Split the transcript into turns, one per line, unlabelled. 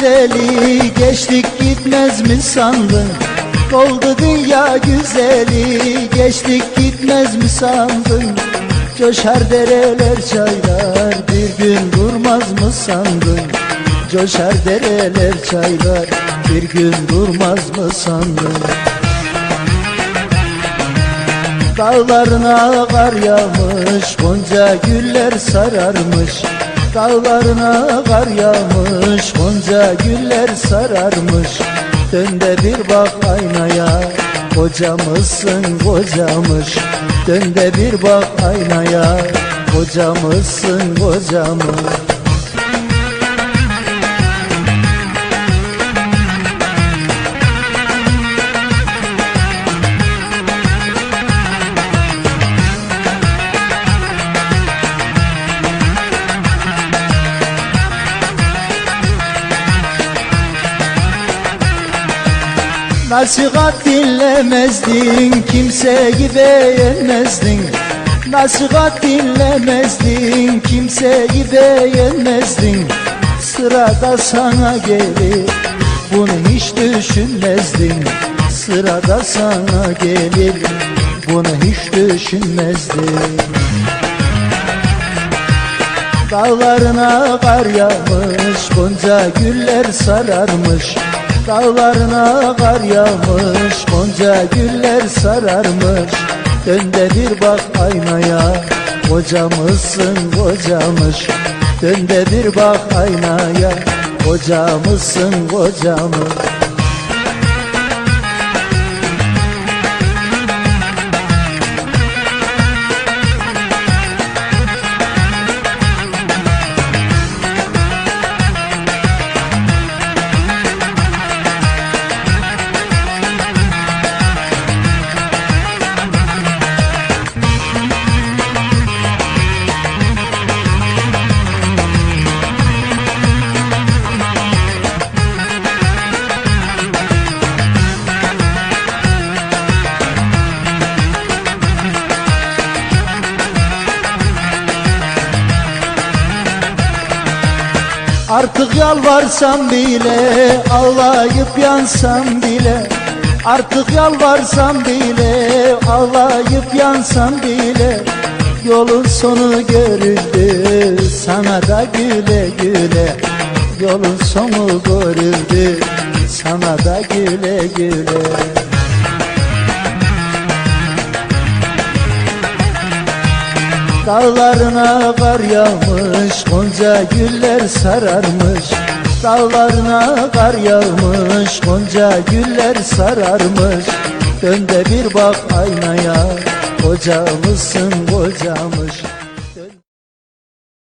güzeli geçtik gitmez mi sandın? Oldu dünya güzeli geçtik gitmez mi sandın? Coşar dereler çaylar bir gün durmaz mı sandın? Coşar dereler çaylar bir gün durmaz mı sandın? Dağlarına kar yağmış Gonca güller sararmış Dağlarına kar yağmış Gonca güller sararmış. Dön de bir bak aynaya Kocamızsın kocamış Dön de bir bak aynaya Kocamızsın kocamış Nasihat dinlemezdin kimseyi beğenmezdin Nasihat dinlemezdin kimseyi beğenmezdin Sırada sana gelir bunu hiç düşünmezdin. Sırada sana gelir bunu hiç düşünmezdin. Dağlarına kar yağmış Gonca güller sararmış Dağlarına kar yağmış Gonca güller sararmış. Dön bak aynaya Kocamızsın kocamış Dön de bir bak aynaya Kocamızsın kocamış Artık yalvarsam bile ağlayıp yansam bile. Artık yalvarsam bile ağlayıp yansam bile. Yolun sonu görüldü sana da güle güle. Yolun sonu görüldü sana da güle güle Dağlarına kar yağmış Gonca güller sararmış. Dağlarına kar yağmış Gonca güller sararmış. Dön de bir bak aynaya Kocamızsın kocamış